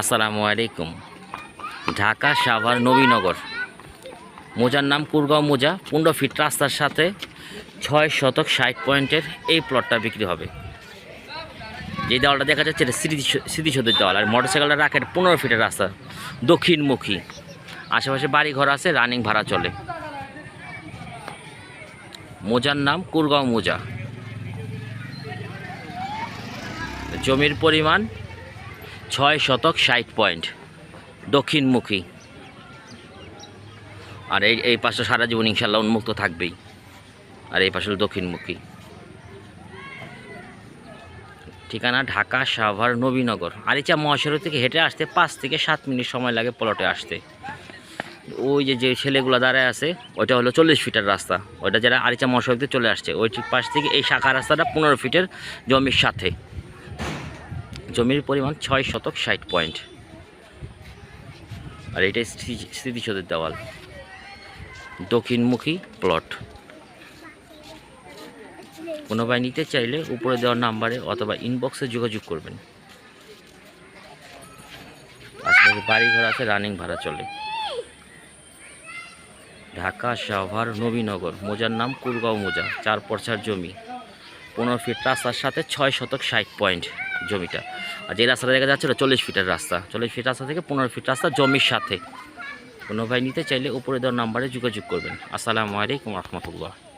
আসসালামু আলাইকুম। ঢাকা সাভার নবীনগর। মোজার নাম কুরগাঁও মোজা, পনেরো ফিট রাস্তার সাথে ছয় শতক ষাট পয়েন্টের এই প্লটটা বিক্রি হবে। যে দেওয়ালটা দেখা যাচ্ছে এটা স্মৃতি স্মৃতিসৌধের দেওয়াল আর মোটরসাইকেলটা রাখে এটা পনেরো ফিটের রাস্তা, দক্ষিণমুখী। আশেপাশে বাড়ি ঘর আছে রানিং ভাড়া চলে। মোজার নাম কুরগাঁও মোজা। জমির পরিমাণ ছয় শতক ষাট পয়েন্ট। দক্ষিণমুখী। আর এই এই পাশটা সারা জীবন ইনশাল্লাহ উন্মুক্ত থাকবেই। আর এই পাশে হলো দক্ষিণমুখী। ঠিকানা ঢাকা, সাভার, নবীনগর। আরিচা মহাসড়ক থেকে হেঁটে আসতে পাঁচ থেকে সাত মিনিট সময় লাগে প্লটে আসতে। ওই যে যে ছেলেগুলো দাঁড়ায় আছে, ওইটা হলো চল্লিশ ফিটের রাস্তা। ওইটা যারা আরিচা মহাসড়ক থেকে চলে আসছে, ওই পাশ থেকে এই শাখা রাস্তাটা পনেরো ফিটের জমির সাথে। জমির পরিমাণ ছয় শতক ষাট পয়েন্ট। আর স্মৃতি- স্মৃতিসৌধের দেওয়াল। দক্ষিণমুখী প্লট। কোনো ভাই নিতে চাইলে উপরে দেওয়ার নাম্বারে অথবা ইনবক্সে যোগাযোগ করবেন। আশেপাশে বাড়ি ঘর আছে, রানিং ভাড়া চলে। ঢাকা সাভার নবীনগর। মোজার নাম কুরগাঁও মোজা। চার পরচার জমি। পনেরো ফিট রাস্তার সাথে ছয় শতক ষাট পয়েন্ট। জমিটা। আর যে রাস্তাটা দেখা যাচ্ছে ওটা চল্লিশ ফিটের রাস্তা। চল্লিশ ফিট রাস্তা থেকে পনেরো ফিট রাস্তা জমির সাথে। কোনো ভাই নিতে চাইলে উপরে দেওয়ার নাম্বারে যোগাযোগ করবেন। আসসালামু আলাইকুম রহমতুল্লাহ।